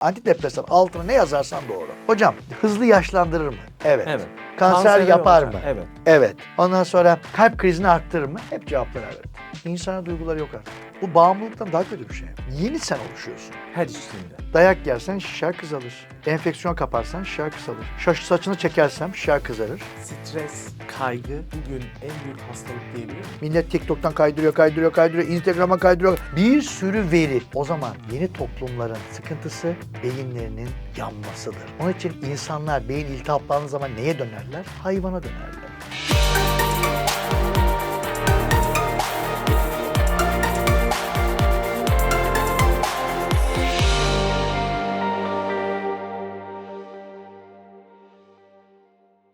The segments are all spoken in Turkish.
Antidepresan altına ne yazarsan doğru. Hocam hızlı yaşlandırır mı? Evet. Evet. Kanser Kansere yapar mı? Evet. Evet. Ondan sonra kalp krizini arttırır mı? Hep cevaplar evet. İnsana duyguları yok artık. Bu bağımlılıktan daha kötü bir şey. Yeni sen oluşuyorsun. Her içtiğinde. Dayak yersen şişer kızalır. Enfeksiyon kaparsan şişer kızalır. Şaş saçını çekersem şişer kızarır. Stres, kaygı bugün en büyük hastalık diyebilir miyim? Millet TikTok'tan kaydırıyor, kaydırıyor, kaydırıyor, Instagram'a kaydırıyor. Bir sürü veri. O zaman yeni toplumların sıkıntısı beyinlerinin yanmasıdır. Onun için insanlar beyin iltihaplandığı zaman neye dönerler? Hayvana dönerler.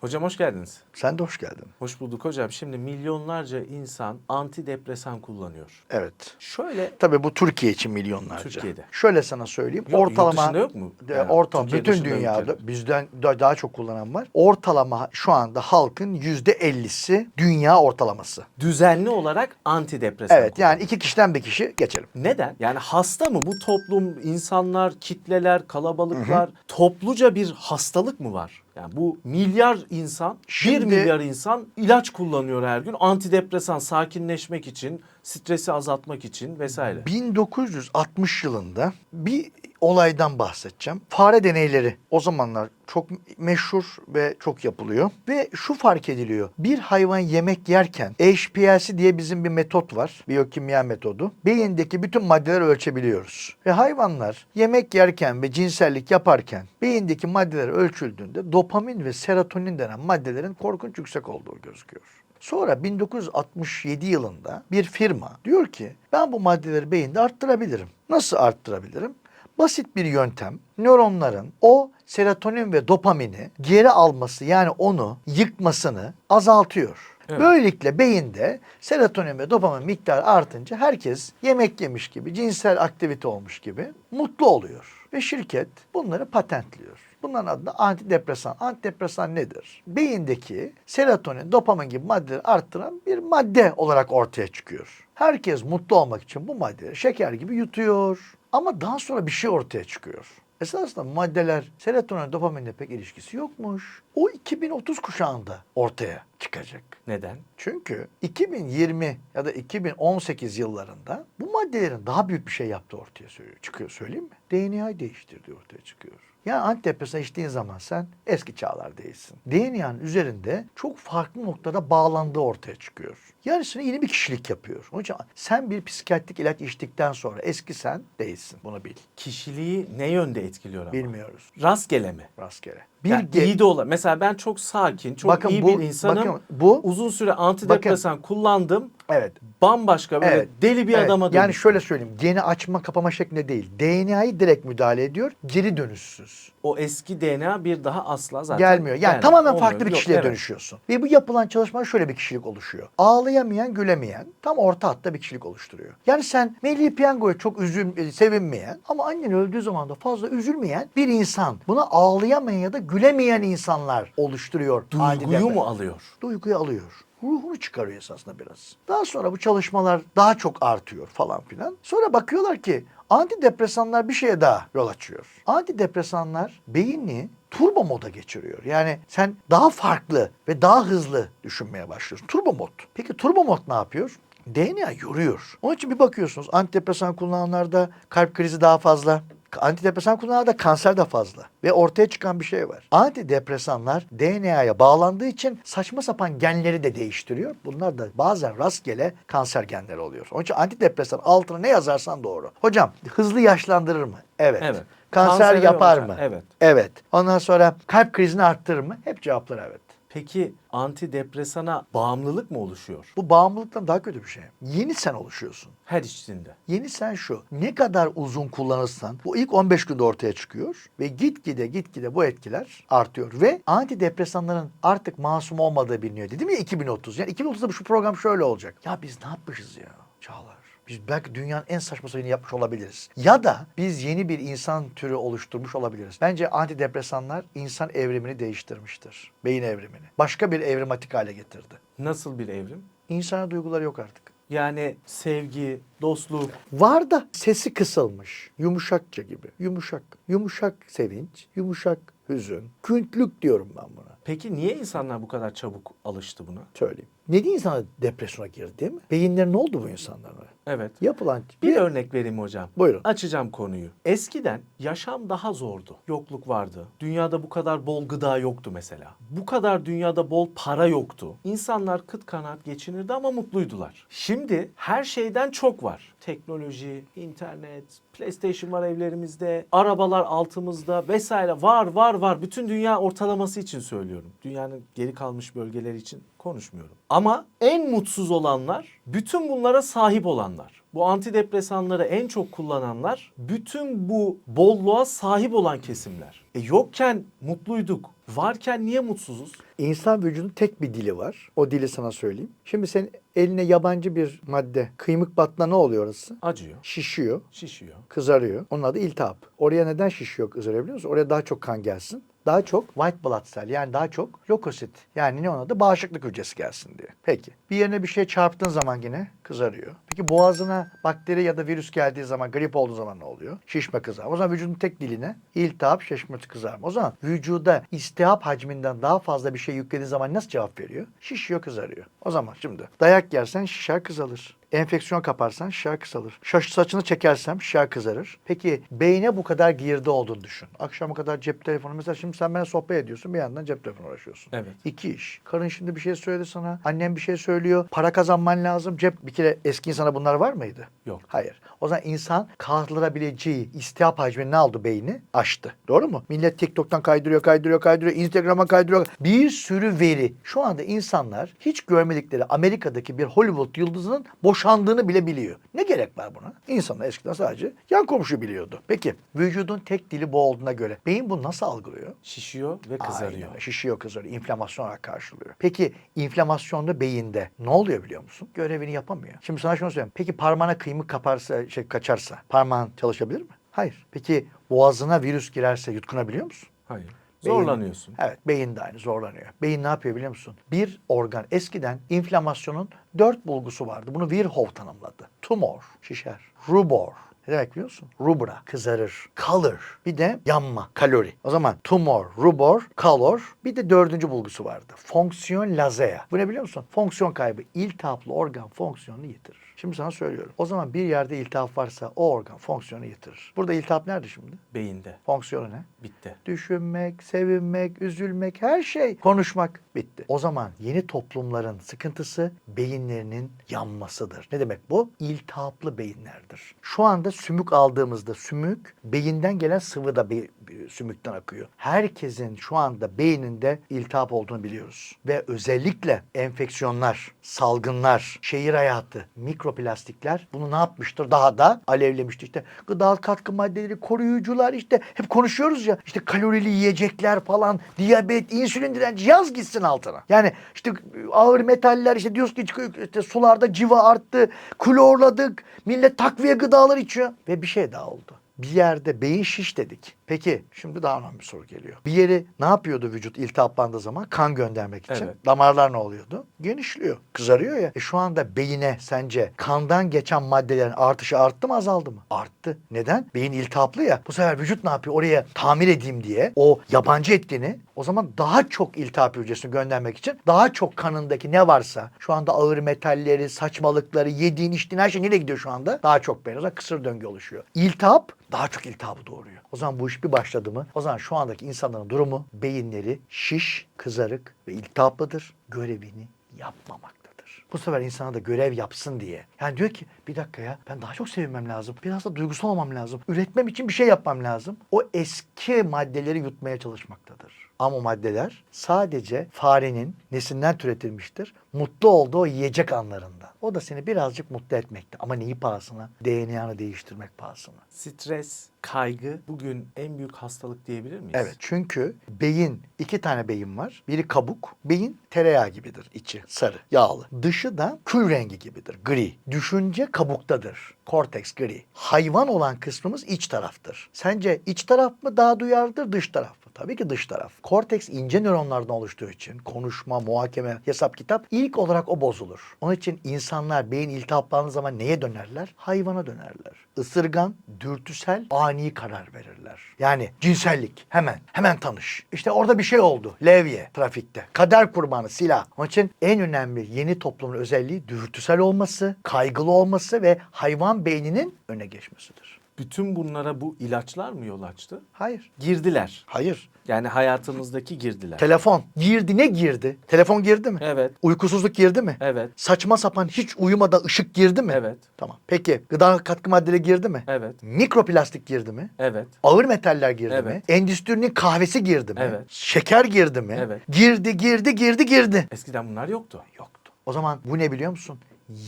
Hocam hoş geldiniz. Sen de hoş geldin. Hoş bulduk hocam. Şimdi milyonlarca insan antidepresan kullanıyor. Evet. Şöyle Tabii bu Türkiye için milyonlarca. Türkiye'de. Şöyle sana söyleyeyim. Yok, yurt ortalama dışında yok mu? Yani ortalama Türkiye bütün dışında dünyada ülkeler. bizden da- daha çok kullanan var. Ortalama şu anda halkın yüzde ellisi dünya ortalaması. düzenli olarak antidepresan Evet kullanıyor. yani iki kişiden bir kişi geçelim. Neden? Yani hasta mı bu toplum, insanlar, kitleler, kalabalıklar, topluca bir hastalık mı var? Yani bu milyar insan, Şimdi- bir milyar insan ilaç kullanıyor her gün. Antidepresan sakinleşmek için, stresi azaltmak için vesaire. 1960 yılında bir olaydan bahsedeceğim. Fare deneyleri o zamanlar çok meşhur ve çok yapılıyor. Ve şu fark ediliyor. Bir hayvan yemek yerken HPLC diye bizim bir metot var. Biyokimya metodu. Beyindeki bütün maddeleri ölçebiliyoruz. Ve hayvanlar yemek yerken ve cinsellik yaparken beyindeki maddeler ölçüldüğünde dopamin ve serotonin denen maddelerin korkunç yüksek olduğu gözüküyor. Sonra 1967 yılında bir firma diyor ki ben bu maddeleri beyinde arttırabilirim. Nasıl arttırabilirim? Basit bir yöntem nöronların o serotonin ve dopamini geri alması yani onu yıkmasını azaltıyor. Evet. Böylelikle beyinde serotonin ve dopamin miktarı artınca herkes yemek yemiş gibi, cinsel aktivite olmuş gibi mutlu oluyor. Ve şirket bunları patentliyor. Bunların adı da antidepresan. Antidepresan nedir? Beyindeki serotonin, dopamin gibi maddeleri arttıran bir madde olarak ortaya çıkıyor. Herkes mutlu olmak için bu maddeleri şeker gibi yutuyor. Ama daha sonra bir şey ortaya çıkıyor. Esasında maddeler serotonin, dopaminle pek ilişkisi yokmuş. O 2030 kuşağında ortaya çıkacak. Neden? Çünkü 2020 ya da 2018 yıllarında bu maddelerin daha büyük bir şey yaptığı ortaya. Çıkıyor söyleyeyim mi? DNA'yı değiştirdiği ortaya çıkıyor. Yani antidepresan içtiğin zaman sen eski çağlar değilsin. DNA'nın üzerinde çok farklı noktada bağlandığı ortaya çıkıyor. Yani sana yeni bir kişilik yapıyor. Onun için sen bir psikiyatrik ilaç içtikten sonra eski sen değilsin. Bunu bil. Kişiliği ne yönde etkiliyor ama? Bilmiyoruz. Rastgele mi? Rastgele. Bir ge- iyi de olan. Mesela ben çok sakin, çok Bakın iyi bu- bir insanım. bakın bu- uzun süre antidepresan kullandım. Evet. Bambaşka böyle Evet. deli bir Evet, adama Yani dönüştüm. şöyle söyleyeyim. Geni açma kapama şeklinde değil. DNA'yı direkt müdahale ediyor. Geri dönüşsüz. o eski DNA bir daha asla zaten Gelmiyor. Yani gelmiyor. tamamen Olmuyor. farklı bir Yok, kişiliğe evet. dönüşüyorsun. Ve bu yapılan çalışmada şöyle bir kişilik oluşuyor. Ağlayamayan, gülemeyen, tam orta hatta bir kişilik oluşturuyor. Yani sen Milli Piyango'ya çok üzül, e, sevinmeyen ama annen öldüğü zaman da fazla üzülmeyen bir insan. Buna ağlayamayan ya da gülemeyen insanlar oluşturuyor. Duyguyu mu alıyor? Duyguyu alıyor. Ruhunu çıkarıyor esasında biraz. Daha sonra bu çalışmalar daha çok artıyor falan filan. Sonra bakıyorlar ki antidepresanlar bir şeye daha yol açıyor. Antidepresanlar beyni turbo moda geçiriyor. Yani sen daha farklı ve daha hızlı düşünmeye başlıyorsun. Turbo mod. Peki turbo mod ne yapıyor? DNA yoruyor. Onun için bir bakıyorsunuz antidepresan kullananlarda kalp krizi daha fazla. Antidepresan kullananlarda kanser de fazla. Ve ortaya çıkan bir şey var. Antidepresanlar DNA'ya bağlandığı için saçma sapan genleri de değiştiriyor. Bunlar da bazen rastgele kanser genleri oluyor. Onun için antidepresan altına ne yazarsan doğru. Hocam hızlı yaşlandırır mı? Evet. Evet. Kanser Kansere yol yapar açar. mı? Evet. Evet. Ondan sonra kalp krizini arttırır mı? Hep cevaplar evet. Peki antidepresana bağımlılık mı oluşuyor? Bu bağımlılıktan daha kötü bir şey. Yeni sen oluşuyorsun. Her içtiğinde. Yeni sen şu. Ne kadar uzun kullanırsan bu ilk 15 günde ortaya çıkıyor ve gitgide gitgide bu etkiler artıyor ve antidepresanların artık masum olmadığı biliniyor. Dedim ya 2030. Yani 2030'da bu şu program şöyle olacak. Ya biz ne yapmışız ya Çağlar? Biz belki dünyanın en saçma şeyini yapmış olabiliriz. Ya da biz yeni bir insan türü oluşturmuş olabiliriz. Bence antidepresanlar insan evrimini değiştirmiştir. Beyin evrimini. Başka bir evrimatik hale getirdi. Nasıl bir evrim? İnsana duyguları yok artık. Yani sevgi, dostluk. Var da sesi kısılmış. Yumuşakça gibi. Yumuşak. Yumuşak sevinç, yumuşak hüzün. Küntlük diyorum ben buna. Peki niye insanlar bu kadar çabuk alıştı buna? Söyleyeyim. Ne diye insanlar depresyona girdi değil mi? Beyinleri ne oldu bu insanlara? Evet. Yapılan Bir örnek vereyim hocam. Buyurun. Açacağım konuyu. Eskiden yaşam daha zordu. Yokluk vardı. Dünyada bu kadar bol gıda yoktu mesela. Bu kadar dünyada bol para yoktu. İnsanlar kıt kanaat geçinirdi ama mutluydular. Şimdi her şeyden çok var. Teknoloji, internet, PlayStation var evlerimizde, arabalar altımızda vesaire var var var. Bütün dünya ortalaması için söylüyorum. Dünyanın geri kalmış bölgeleri için konuşmuyorum. Ama en mutsuz olanlar bütün bunlara sahip olanlar. Bu antidepresanları en çok kullananlar bütün bu bolluğa sahip olan kesimler. E yokken mutluyduk. Varken niye mutsuzuz? İnsan vücudunun tek bir dili var. O dili sana söyleyeyim. Şimdi senin eline yabancı bir madde kıymık batla ne oluyor orası? Acıyor, Şişiyor, şişiyor. kızarıyor. Onun adı iltihap. Oraya neden şişiyor, kızarıyor biliyor musun? Oraya daha çok kan gelsin. Daha çok white blood cell yani daha çok lökosit. Yani ne onun adı? Bağışıklık hücresi gelsin diye. Peki. Bir yerine bir şey çarptığın zaman yine kızarıyor. Peki boğazına bakteri ya da virüs geldiği zaman, grip olduğu zaman ne oluyor? Şişme kızarma. O zaman vücudun tek diline iltihap, şişme kızarma. O zaman vücuda istihap hacminden daha fazla bir şey yüklediği zaman nasıl cevap veriyor? Şişiyor, kızarıyor. O zaman şimdi dayak yersen şişer kızalır. Enfeksiyon kaparsan şişer kısalır. Şaş saçını çekersem şişer kızarır. Peki beyne bu kadar girdi olduğunu düşün. Akşama kadar cep telefonu. Mesela şimdi sen benimle sohbet ediyorsun bir yandan cep telefonu uğraşıyorsun. Evet. İki iş. Karın şimdi bir şey söyledi sana. Annem bir şey söylüyor. Para kazanman lazım. Cep bir kere eski insana bunlar var mıydı? Yok. Hayır. O zaman insan kaldırabileceği istihap hacmini ne aldı beyni? Aştı. Doğru mu? Millet TikTok'tan kaydırıyor, kaydırıyor, kaydırıyor. Instagram'a kaydırıyor. Bir sürü veri. Şu anda insanlar hiç görmedikleri Amerika'daki bir Hollywood yıldızının boşandığını bile biliyor. Ne gerek var buna? İnsanlar eskiden sadece yan komşu biliyordu. Peki vücudun tek dili bu olduğuna göre beyin bunu nasıl algılıyor? Şişiyor ve kızarıyor. Aynen, şişiyor kızarıyor. İnflamasyon olarak karşılıyor. Peki inflamasyonda beyinde ne oluyor biliyor musun? Görevini yapamıyor. Şimdi sana şunu söyleyeyim. Peki parmağına kıymık kaparsa, şey kaçarsa parmağın çalışabilir mi? Hayır. Peki boğazına virüs girerse yutkunabiliyor musun? Hayır. Beyin- Zorlanıyorsun. Evet beyin de aynı zorlanıyor. Beyin ne yapıyor biliyor musun? Bir organ eskiden inflamasyonun dört bulgusu vardı. Bunu Virchow tanımladı. Tumor, şişer. Rubor, ne demek biliyor musun? Rubra, kızarır. Color, bir de yanma, kalori. O zaman tumor, rubor, color, bir de dördüncü bulgusu vardı. Fonksiyon lazea. Bu ne biliyor musun? Fonksiyon kaybı. İltihaplı organ fonksiyonunu yitirir. Şimdi sana söylüyorum. O zaman bir yerde iltihap varsa o organ fonksiyonu yitirir. Burada iltihap nerede şimdi? Beyinde. Fonksiyonu ne? Bitti. Düşünmek, sevinmek, üzülmek, her şey. Konuşmak bitti. O zaman yeni toplumların sıkıntısı beyinlerinin yanmasıdır. Ne demek bu? İltihaplı beyinlerdir. Şu anda sümük aldığımızda sümük beyinden gelen sıvı da be- sümükten akıyor. Herkesin şu anda beyninde iltihap olduğunu biliyoruz. Ve özellikle enfeksiyonlar, salgınlar, şehir hayatı, mikroplastikler bunu ne yapmıştır? Daha da alevlemiştir. İşte gıda katkı maddeleri, koruyucular işte hep konuşuyoruz ya işte kalorili yiyecekler falan, diyabet, insülin direnci yaz gitsin altına. Yani işte ağır metaller işte diyoruz ki işte sularda civa arttı, klorladık, millet takviye gıdalar içiyor ve bir şey daha oldu. Bir yerde beyin şiş dedik. Peki şimdi daha önemli bir soru geliyor. Bir yeri ne yapıyordu vücut iltihaplandığı zaman? Kan göndermek için. Evet. Damarlar ne oluyordu? Genişliyor. Kızarıyor ya. E şu anda beyine sence kandan geçen maddelerin artışı arttı mı azaldı mı? Arttı. Neden? Beyin iltihaplı ya. Bu sefer vücut ne yapıyor? Oraya tamir edeyim diye o yabancı ettiğini o zaman daha çok iltihap hücresini göndermek için daha çok kanındaki ne varsa şu anda ağır metalleri, saçmalıkları, yediğin içtiğin her şey nereye gidiyor şu anda? Daha çok zaman kısır döngü oluşuyor. İltihap daha çok iltihabı doğuruyor. O zaman bu iş bir başladı mı? O zaman şu andaki insanların durumu beyinleri şiş, kızarık ve iltihaplıdır. Görevini yapmamaktadır. Bu sefer insana da görev yapsın diye. Yani diyor ki bir dakika ya ben daha çok sevinmem lazım. Biraz da duygusal olmam lazım. Üretmem için bir şey yapmam lazım. O eski maddeleri yutmaya çalışmaktadır. Ama maddeler sadece farenin nesinden türetilmiştir? Mutlu olduğu yiyecek anlarında. O da seni birazcık mutlu etmekte. Ama neyi pahasına? DNA'nı değiştirmek pahasına. Stres, kaygı bugün en büyük hastalık diyebilir miyiz? Evet çünkü beyin iki tane beyin var. Biri kabuk. Beyin tereyağı gibidir içi sarı yağlı. Dışı da kül rengi gibidir gri. Düşünce kabuktadır. Korteks gri. Hayvan olan kısmımız iç taraftır. Sence iç taraf mı daha duyarlıdır dış taraf? Tabii ki dış taraf. Korteks ince nöronlardan oluştuğu için konuşma, muhakeme, hesap kitap ilk olarak o bozulur. Onun için insanlar beyin iltihaplandığı zaman neye dönerler? Hayvana dönerler. Isırgan, dürtüsel, ani karar verirler. Yani cinsellik. Hemen, hemen tanış. İşte orada bir şey oldu. Levye trafikte. Kader kurbanı, silah. Onun için en önemli yeni toplumun özelliği dürtüsel olması, kaygılı olması ve hayvan beyninin öne geçmesidir. Bütün bunlara bu ilaçlar mı yol açtı? Hayır. Girdiler. Hayır. Yani hayatımızdaki girdiler. Telefon. Girdi ne girdi? Telefon girdi mi? Evet. Uykusuzluk girdi mi? Evet. Saçma sapan hiç uyumadan ışık girdi mi? Evet. Tamam. Peki gıda katkı maddeleri girdi mi? Evet. Mikroplastik girdi mi? Evet. Ağır metaller girdi mi? Evet. Endüstrinin kahvesi girdi mi? Evet. Şeker girdi mi? Evet. Girdi, girdi, girdi, girdi. Eskiden bunlar yoktu. Yoktu. O zaman bu ne biliyor musun?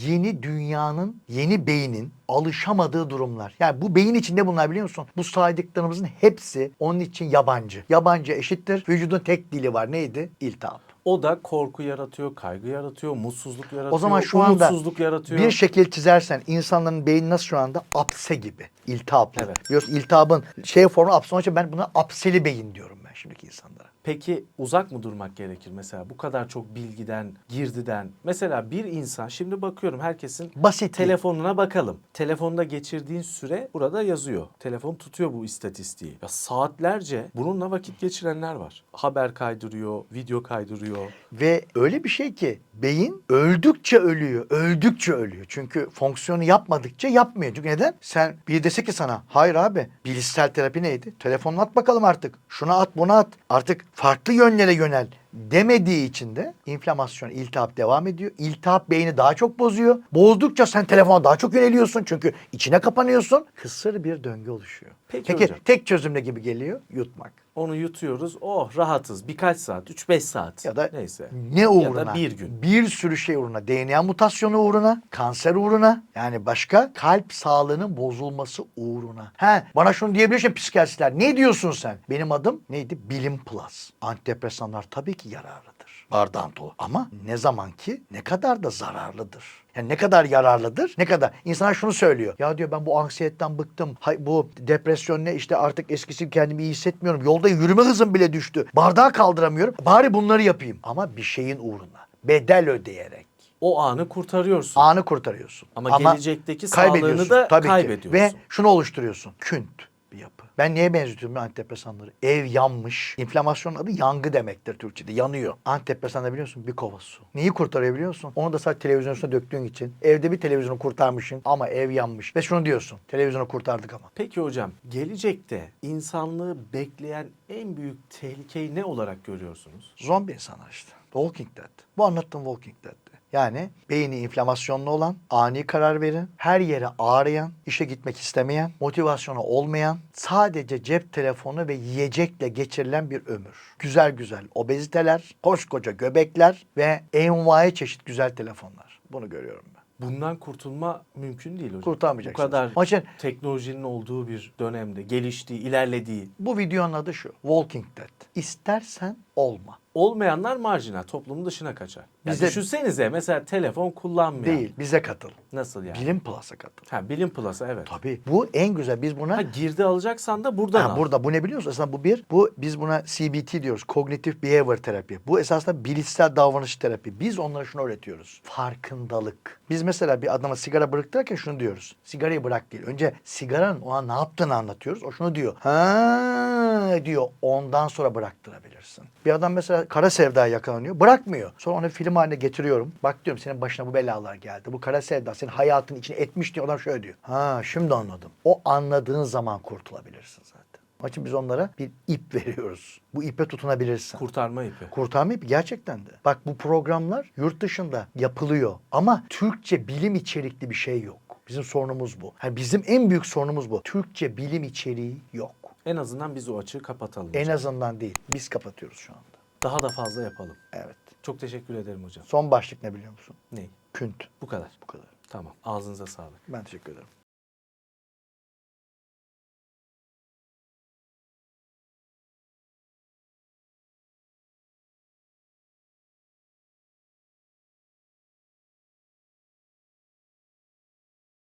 Yeni dünyanın, yeni beynin alışamadığı durumlar. Yani bu beyin içinde bunlar biliyor musun? Bu saydıklarımızın hepsi onun için yabancı. Yabancı eşittir. Vücudun tek dili var. Neydi? İltihap. O da korku yaratıyor, kaygı yaratıyor, mutsuzluk yaratıyor, O zaman şu anda umutsuzluk yaratıyor. bir şekil çizersen insanların beyni nasıl şu anda? Apse gibi. İltihaplı. Evet. Biliyorsun iltihabın şey formu apse. Onun için ben buna apseli beyin diyorum ben şimdiki insanlara. Peki uzak mı durmak gerekir mesela bu kadar çok bilgiden, girdiden? Mesela bir insan şimdi bakıyorum herkesin Basit. telefonuna bakalım. Telefonda geçirdiğin süre burada yazıyor. Telefon tutuyor bu istatistiği. Ya saatlerce bununla vakit geçirenler var. Haber kaydırıyor, video kaydırıyor. Ve öyle bir şey ki beyin öldükçe ölüyor. Öldükçe ölüyor. Çünkü fonksiyonu yapmadıkça yapmıyor. Çünkü neden? Sen bir dese ki sana hayır abi bilişsel terapi neydi? Telefonunu at bakalım artık. Şuna at buna at. Artık farklı yönlere yönel demediği için de inflamasyon, iltihap devam ediyor. İltihap beyni daha çok bozuyor. Bozdukça sen telefona daha çok yöneliyorsun. Çünkü içine kapanıyorsun. Kısır bir döngü oluşuyor. Peki Peki hocam. tek çözüm ne gibi geliyor? Yutmak. Onu yutuyoruz. Oh rahatız. Birkaç saat, 3-5 saat. Ya da neyse. ne uğruna? Ya da bir gün. Bir sürü şey uğruna. DNA mutasyonu uğruna, kanser uğruna. Yani başka kalp sağlığının bozulması uğruna. He, bana şunu diyebilirsin psikiyatristler. Ne diyorsun sen? Benim adım neydi? Bilim Plus. Antidepresanlar tabii ki yararlıdır. Bardağın dolu. Ama ne zaman ki ne kadar da zararlıdır. Yani ne kadar yararlıdır, ne kadar. İnsanlar şunu söylüyor. Ya diyor ben bu anksiyetten bıktım. Hay, bu depresyon ne işte artık eskisi gibi kendimi iyi hissetmiyorum. Yolda yürüme hızım bile düştü. Bardağı kaldıramıyorum. Bari bunları yapayım. Ama bir şeyin uğruna. Bedel ödeyerek. O anı kurtarıyorsun. Anı kurtarıyorsun. Ama gelecekteki sağlığını kaybediyorsun. da Tabii ki. kaybediyorsun. Ve şunu oluşturuyorsun. Künt bir yapı. Ben neye benzetiyorum antidepresanları? Ev yanmış. İnflamasyonun adı yangı demektir Türkçe'de. Yanıyor. Antidepresan da biliyorsun bir kova su. Neyi kurtarıyor? Onu da sadece televizyon üstüne döktüğün için. Evde bir televizyonu kurtarmışsın ama ev yanmış. Ve şunu diyorsun. Televizyonu kurtardık ama. Peki hocam, gelecekte insanlığı bekleyen en büyük tehlikeyi ne olarak görüyorsunuz? Zombi insanlar işte. Walking Dead. Bu anlattığım Walking Dead'ti. Yani beyni inflamasyonlu olan, ani karar veren, her yere ağrıyan, işe gitmek istemeyen, motivasyonu olmayan, sadece cep telefonu ve yiyecekle geçirilen bir ömür. Güzel güzel obeziteler, koskoca göbekler ve envai çeşit güzel telefonlar. Bunu görüyorum ben. Bundan kurtulma mümkün değil hocam. Bu Kurtarmayacaksınız. kadar Onun için teknolojinin olduğu bir dönemde geliştiği, ilerlediği. bu videonun adı şu. Walking Dead. İstersen olma. Olmayanlar marjinal, toplumun dışına kaçar. Yani Bizde- düşünsenize mesela telefon kullanmayan. Değil. Bize katıl. Nasıl yani? Bilim Plus'a katıl. Ha, bilim Plus'a evet. Tabii. Bu en güzel. Biz buna Ha, girdi alacaksan da buradan Ha, al. burada bu ne biliyor musun? Aslında bu bir, bu biz buna CBT diyoruz. Cognitive Behavior Terapi. Bu esasında bilişsel davranış terapi. Biz onlara şunu öğretiyoruz. Farkındalık. Biz mesela bir adama sigara bıraktırırken şunu diyoruz. Sigarayı bırak değil. Önce sigaranın ona ne yaptığını anlatıyoruz. O şunu diyor. Ha diyor. Ondan sonra bıraktırabilirsin. Bir adam mesela kara sevdaya yakalanıyor. Bırakmıyor. Sonra onu film haline getiriyorum. Bak diyorum senin başına bu belalar geldi. Bu kara sevda senin hayatın içine etmiş diyor. Adam şöyle diyor. Ha şimdi anladım. O anladığın zaman kurtulabilirsin zaten. Onun için biz onlara bir ip veriyoruz. Bu ipe tutunabilirsin. Kurtarma ipi. Kurtarma ipi gerçekten de. Bak bu programlar yurt dışında yapılıyor. Ama Türkçe bilim içerikli bir şey yok. Bizim sorunumuz bu. Yani bizim en büyük sorunumuz bu. Türkçe bilim içeriği yok. En azından biz o açığı kapatalım. En hocam. azından değil. Biz kapatıyoruz şu anda. Daha da fazla yapalım. Evet. Çok teşekkür ederim hocam. Son başlık ne biliyor musun? Ney? Künt. Bu kadar. Bu kadar. Tamam. Ağzınıza sağlık. Ben teşekkür ederim.